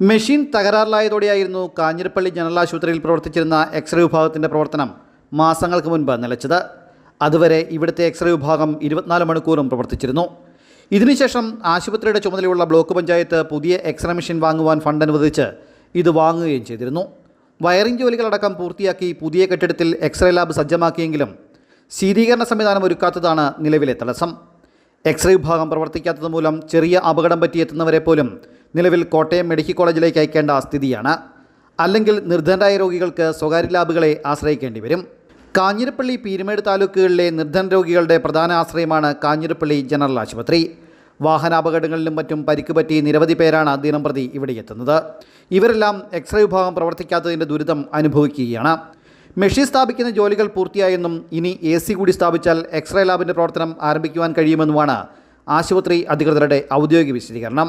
Machine തകരാറിലായതോടെയായിരുന്നു Kanjirappally general ആശുപത്രിയിൽ പ്രവർത്തിച്ചിരുന്ന x-ray വിഭാഗത്തിന്റെ പ്രവർത്തനം മാസങ്ങൾക്ക് മുൻപ് നിലച്ചത്. അതുവരെ ഇവിടുത്തെ എക്സ്റേ വിഭാഗം ഇരുപത്തിനാല് മണിക്കൂറും പ്രവർത്തിച്ചിരുന്നു. ഇതിനുശേഷം ആശുപത്രിയുടെ ചുമതലയുള്ള ബ്ലോക്ക് പഞ്ചായത്ത് പുതിയ എക്സ്റേ മെഷീൻ വാങ്ങുവാൻ ഫണ്ട് അനുവദിച്ച് ഇത് വാങ്ങുകയും ചെയ്തിരുന്നു. വയറിംഗ് ജോലികളടക്കം പൂർത്തിയാക്കി പുതിയ കെട്ടിടത്തിൽ എക്സ്റേ ലാബ് സജ്ജമാക്കിയെങ്കിലും ശീതീകരണ സംവിധാനം ഒരുക്കാത്തതാണ് നിലവിലെ തടസ്സം. എക്സ്റേ വിഭാഗം പ്രവർത്തിക്കാത്തത് മൂലം ചെറിയ അപകടം പറ്റിയെത്തുന്നവരെ പോലും നിലവിൽ കോട്ടയം മെഡിക്കൽ കോളേജിലേക്ക് അയക്കേണ്ട സ്ഥിതിയാണ്. അല്ലെങ്കിൽ നിർധനരായ രോഗികൾക്ക് സ്വകാര്യ ലാബുകളെ ആശ്രയിക്കേണ്ടി വരും. കാഞ്ഞിരപ്പള്ളി പീരുമേട് താലൂക്കുകളിലെ നിർധന രോഗികളുടെ പ്രധാന ആശ്രയമാണ് കാഞ്ഞിരപ്പള്ളി ജനറൽ ആശുപത്രി. വാഹനാപകടങ്ങളിലും മറ്റും പരിക്ക് പറ്റി നിരവധി പേരാണ് ദിനംപ്രതി ഇവിടെ എത്തുന്നത്. ഇവരെല്ലാം എക്സ്റേ വിഭാഗം പ്രവർത്തിക്കാത്തതിന്റെ ദുരിതം അനുഭവിക്കുകയാണ്. മെഷീൻ സ്ഥാപിക്കുന്ന ജോലികൾ പൂർത്തിയായെന്നും ഇനി എ സി കൂടി സ്ഥാപിച്ചാൽ എക്സ്റേ ലാബിന്റെ പ്രവർത്തനം ആരംഭിക്കുവാൻ കഴിയുമെന്നുമാണ് ആശുപത്രി അധികൃതരുടെ ഔദ്യോഗിക വിശദീകരണം.